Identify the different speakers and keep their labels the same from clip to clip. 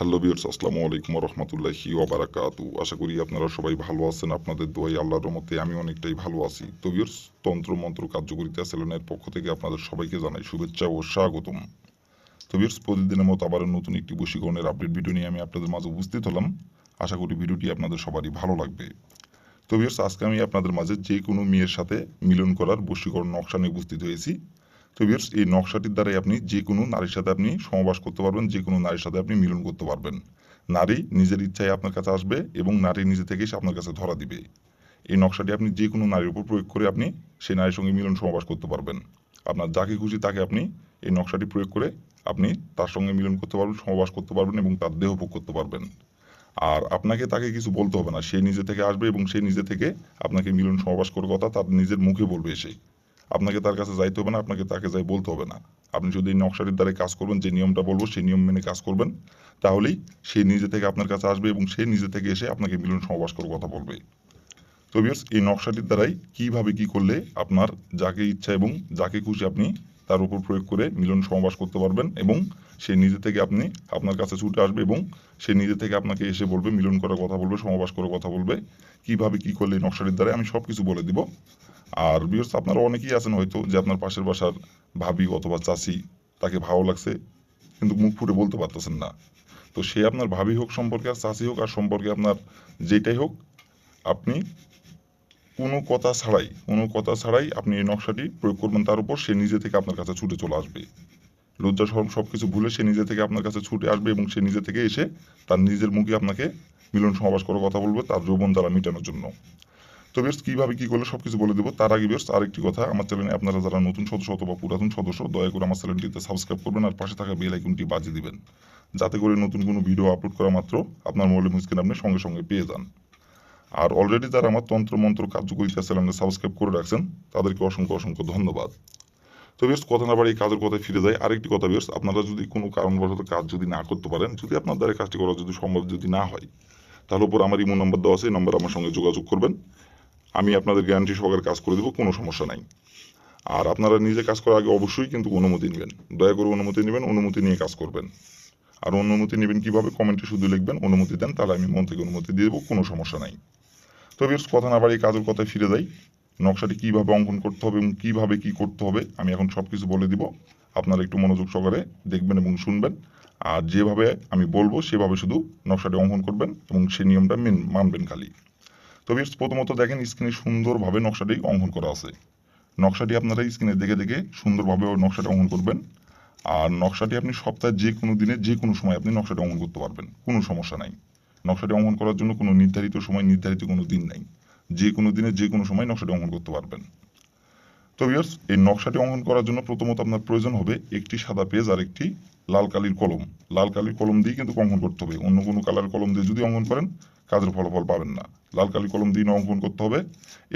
Speaker 1: Hello বিয়ার্স আসসালামু আলাইকুম রহমতুল্লাহি ওবারাকাতু আশা করি আপনারা সবাই ভালো আছেন, আপনাদের দোয়াই আল্লাহর রহমতে আমি অনেকটাই ভালো আছি। তো বিয়ার্স তন্ত্র, মন্ত্র, কার্যকরিতা সেলনের পক্ষ থেকে আপনাদের সবাইকে জানাই শুভেচ্ছা ও স্বাগতম। তো বিয়ার্স প্রতিদিনের মতো আবার নতুন একটি বশীকরণের আপডেট ভিডিও নিয়ে আমি আপনাদের মাঝে উপস্থিত হলাম। আশা করি ভিডিওটি আপনাদের সবারই ভালো লাগবে। তো বিয়ার্স আজকে আমি আপনাদের মাঝে যে কোনো মেয়ের সাথে মিলন করার বশীকরণ নকশা নিয়ে উপস্থিত হয়েছি। তো এই নকশাটির দ্বারাই আপনি যে কোনো নারীর সাথে আপনি সমবাস করতে পারবেন যে কোনো নারীর সাথে আপনি মিলন করতে পারবেন। নারী নিজের ইচ্ছায় আপনার কাছে আসবে এবং নারী নিজে থেকে সে আপনার কাছে ধরা দিবে। এই নকশাটি আপনি যে কোনো নারীর উপর প্রয়োগ করে আপনি সেই নারীর সঙ্গে মিলন সমবাস করতে পারবেন। আপনার যাকে খুশি তাকে আপনি এই নকশাটি প্রয়োগ করে আপনি তার সঙ্গে মিলন করতে পারবেন, সমবাস করতে পারবেন এবং তার দেহ ভোগ করতে পারবেন। আর আপনাকে তাকে কিছু বলতে হবে না, সে নিজে থেকে আসবে এবং সে নিজে থেকে আপনাকে মিলন সমাবাস করার কথা তার নিজের মুখে বলবে এসে। আপনাকে তার কাছে যাইতে হবে না, আপনাকে তাকে যাই বলতে হবে না। আপনি যদি এই নকশাটির দ্বারা কাজ করবেন, যে নিয়মটা বলব, সেই নিয়ম মেনে কাজ করবেন, তাহলেই সে নিজে থেকে আপনার কাছে আসবে এবং সে নিজে থেকে এসে আপনাকে মিলন সমাবাস করার কথা বলবে। তো বিয়ার্স এই নকশাটির দ্বারাই কীভাবে কি করলে আপনার যাকে ইচ্ছা এবং যাকে খুশি আপনি তার উপর প্রয়োগ করে মিলন সমাবাস করতে পারবেন এবং সে নিজে থেকে আপনি আপনার কাছে ছুটে আসবে এবং সে নিজে থেকে আপনাকে এসে বলবে, মিলন করার কথা বলবে সমাবাস করার কথা বলবে, কীভাবে কি করলে এই নকশাটির দ্বারা আমি সব কিছু বলে দিব। আর বিয়ার্স আপনারা অনেকেই আছেন হয়তো যে আপনার পাশের বাসার ভাবি অথবা চাচি তাকে ভালো লাগছে কিন্তু মুখ ফুটে বলতে পারতেছেন না। তো সে আপনার ভাবি হোক সম্পর্কে আর চাষি হোক আর সম্পর্কে আপনার যেটাই হোক, আপনি কোনো কথা ছাড়াই, কোনো কথা ছাড়াই আপনি এই নকশাটি প্রয়োগ করবেন। তার উপর সে নিজে থেকে আপনার কাছে ছুটে চলে আসবে। লজ্জা শরম সব কিছু ভুলে সে নিজে থেকে আপনার কাছে ছুটে আসবে এবং সে নিজে থেকে এসে তার নিজের মুখে আপনাকে মিলন সমাবাস করার কথা বলবে তার যৌবন দ্বারা মেটানোর জন্য। তো বেশ, কীভাবে কী করলে সব কিছু বলে দেবো? তার আগে বেশ, আরেকটি কথা, আমার চ্যানেলে আপনারা যারা নতুন সদস্য অথবা পুরাতন সদস্য, দয়া করে আমার চ্যানেলটিতে সাবস্ক্রাইব করবেন আর পাশে থাকা বেল আইকনটি বাজিয়ে দিবেন। যাতে করে নতুন কোনো ভিডিও আপলোড করা মাত্র আপনার মোবাইলে মুস্কিন আপনি সঙ্গে সঙ্গে পেয়ে যান। আর অলরেডি যারা আমার তন্ত্র মন্ত্র কার্যকরিতা চ্যানেলে সাবস্ক্রাইব করে রাখছেন, তাদেরকে অসংখ্য অসংখ্য ধন্যবাদ। তো বেশ কথা না বাড়ি কাজের কথায় ফিরে যায় আরেকটি কথা বেশ আপনারা যদি কোনো কারণবশত কাজ যদি না করতে পারেন, যদি আপনার দ্বারা কাজটি করা যদি সম্ভব যদি না হয়, তাহলে উপর আমার ইমো নাম্বার দেওয়া আছে, এই নাম্বার আমার সঙ্গে যোগাযোগ করবেন। আমি আপনাদের গ্যারান্টি সহকারে কাজ করে দেবো, কোনো সমস্যা নাই। আর আপনারা নিজে কাজ করার আগে অবশ্যই কিন্তু অনুমতি নেবেন। দয়া করে অনুমতি নেবেন, অনুমতি নিয়ে কাজ করবেন। আর অনুমতি নেবেন কীভাবে কমেন্টে শুধু লিখবেন, অনুমতি দেন, তাহলে আমি মন থেকে অনুমতি দিয়ে দেবো, কোনো সমস্যা নাই। তো বেশ কথা না বাড়িয়ে কাজের কথায় ফিরে যাই। নকশাটি কীভাবে অঙ্কন করতে হবে এবং কীভাবে কি করতে হবে, আমি এখন সব কিছু বলে দিব। আপনারা একটু মনোযোগ সহকারে দেখবেন এবং শুনবেন। আর যেভাবে আমি বলব, সেভাবে শুধু নকশাটি অঙ্কন করবেন এবং সেই নিয়মটা মেন, মানবেন খালি। তো বেশ প্রথমত দেখেন স্ক্রিনে সুন্দরভাবে নকশাটি অঙ্কন করা আছে। নকশাটি আপনারা স্ক্রিনে দেখে দেখে সুন্দরভাবে নকশাটা অঙ্কন করবেন। আর নকশাটি আপনি সপ্তাহে যে কোনো দিনে, যে কোনো সময় আপনি নকশাটি অঙ্কন করতে পারবেন। কোনো সমস্যা নাই। নকশাটি অঙ্কন করার জন্য কোনো নির্ধারিত সময়, নির্ধারিত কোনো দিন নাই। যে কোনো দিনে যে কোনো সময় নকশাটি অঙ্কন করতে পারবেন। তো ভিউয়ার্স এই নকশাটি অঙ্কন করার জন্য প্রথমত আপনার প্রয়োজন হবে একটি সাদা পেজ আর একটি লাল কালির কলম। লাল কালির কলম দিয়ে কিন্তু অঙ্কন করতে হবে। অন্য কোনো কালার কলম দিয়ে যদি অঙ্কন করেন, কাজের ফলাফল পাবেন না। লাল কালি কলম দিয়ে অঙ্কন করতে হবে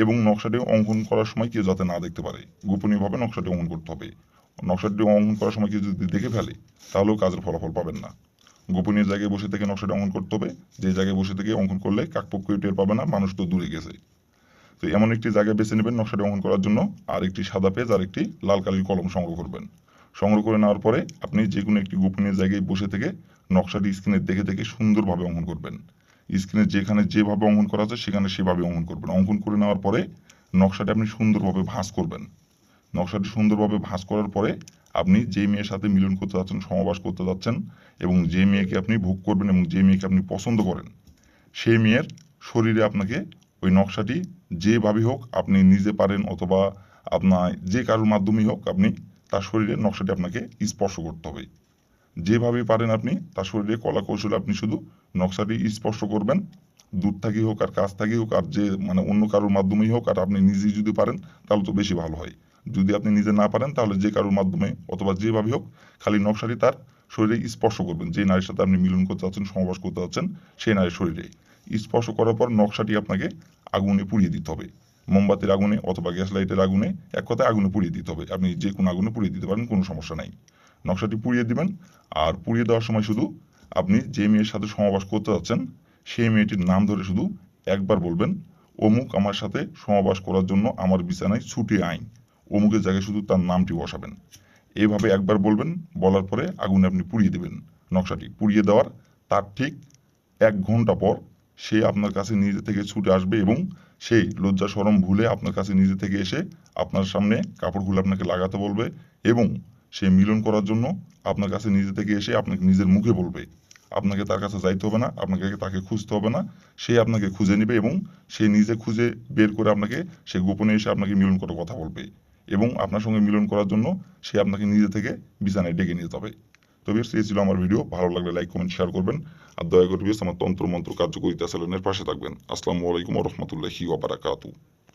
Speaker 1: এবং নকশাটি অঙ্কন করার সময় কেউ যাতে না দেখতে পারে। গোপনীয়ভাবে নকশাটি অঙ্কন করতে হবে। নকশাটি অঙ্কন করার সময় কেউ যদি দেখে ফেলে, তাহলেও কাজের ফলাফল পাবেন না। গোপনীয় জায়গায় বসে থেকে নকশাটা অঙ্কন করতে হবে, যে জায়গায় বসে থেকে অঙ্কন করলে কাকপক্ষ টের পাবে না, মানুষ তো দূরে গেছে। তো এমন একটি জায়গায় বেছে নেবেন নকশাটি অঙ্কন করার জন্য, আর একটি সাদা পেজ আর একটি লাল কালির কলম সংগ্রহ করবেন। সংগ্রহ করে নেওয়ার পরে আপনি যে কোনো একটি গোপনীয় জায়গায় বসে থেকে নকশাটি স্ক্রিনে দেখে দেখে সুন্দরভাবে অঙ্কন করবেন। স্ক্রিনে যেখানে যেভাবে অঙ্কন করা আছে সেখানে সেভাবে অঙ্কন করবেন। অঙ্কন করে নেওয়ার পরে নকশাটি আপনি সুন্দরভাবে ভাঁজ করবেন। নকশাটি সুন্দরভাবে ভাঁজ করার পরে আপনি যে মেয়ের সাথে মিলন করতে যাচ্ছেন সমাবাস করতে যাচ্ছেন এবং যে মেয়েকে আপনি ভোগ করবেন এবং যে মেয়েকে আপনি পছন্দ করেন, সেই মেয়ের শরীরে আপনাকে ওই নকশাটি যেভাবেই হোক আপনি নিজে পারেন অথবা আপনার যে কারোর মাধ্যমেই হোক আপনি তার শরীরে নকশাটি আপনাকে স্পর্শ করতে হবে। যেভাবে পারেন আপনি, তার শরীরে কলা কৌশলে আপনি শুধু নকশাটি স্পর্শ করবেন দূর থাকি হোক আর কাছ থাকি হোক আর যে মানে অন্য কারোর মাধ্যমেই হোক আর আপনি নিজেই যদি পারেন, তাহলে তো বেশি ভালো হয়। যদি আপনি নিজে না পারেন, তাহলে যে কারোর মাধ্যমে অথবা যেভাবে হোক, খালি নকশাটি তার শরীরে স্পর্শ করবেন। যে নারীর সাথে আপনি মিলন করতে যাচ্ছেন সমাবাস করতে যাচ্ছেন সেই নারীর শরীরে। স্পর্শ করার পর নকশাটি আপনাকে আগুনে পুড়িয়ে দিতে হবে। মোমবাতির আগুনে অথবা গ্যাস লাইটের আগুনে এক কথায় আগুনে পুড়িয়ে দিতে হবে। আপনি যে কোনো আগুনে পুড়িয়ে দিতে পারেন, কোনো সমস্যা নাই। নকশাটি পুড়িয়ে দিবেন, আর পুড়িয়ে দেওয়ার সময় শুধু আপনি যে মেয়ের সাথে সমাবাস করতে যাচ্ছেন, সেই মেয়েটির নাম ধরে শুধু একবার বলবেন, অমুক আমার সাথে সমাবাস করার জন্য আমার বিছানায় ছুটে আইন অমুকের জায়গায় শুধু তার নামটি বসাবেন। এইভাবে একবার বলবেন, বলার পরে আগুনে আপনি পুড়িয়ে দেবেন নকশাটি। পুড়িয়ে দেওয়ার তার ঠিক এক ঘণ্টা পর সে আপনার কাছে নিজে থেকে ছুটে আসবে এবং সেই লজ্জা সরম ভুলে আপনার কাছে নিজে থেকে এসে আপনার সামনে কাপড়গুলো আপনাকে লাগাতে বলবে এবং সে মিলন করার জন্য আপনার কাছে নিজে থেকে এসে আপনাকে নিজের মুখে বলবে। আপনাকে তার কাছে যাইতে হবে না, আপনাকে তাকে খুঁজতে হবে না। সে আপনাকে খুঁজে নেবে এবং সে নিজে খুঁজে বের করে আপনাকে, সে গোপনে এসে আপনাকে মিলন করে কথা বলবে। এবং আপনার সঙ্গে মিলন করার জন্য সে আপনাকে নিজে থেকে বিছানায় ডেকে নিতে হবে তো বেশ এই ছিল আমার ভিডিও। ভালো লাগলে লাইক, কমেন্ট, শেয়ার করবেন। আর দয়া করে বিয়ার্স আমার তন্ত্র মন্ত্র কার্যকরিতা চ্যানেলের পাশে থাকবেন। আসসালামু আলাইকুম রহমতুল্লাহি ওবারাকাতু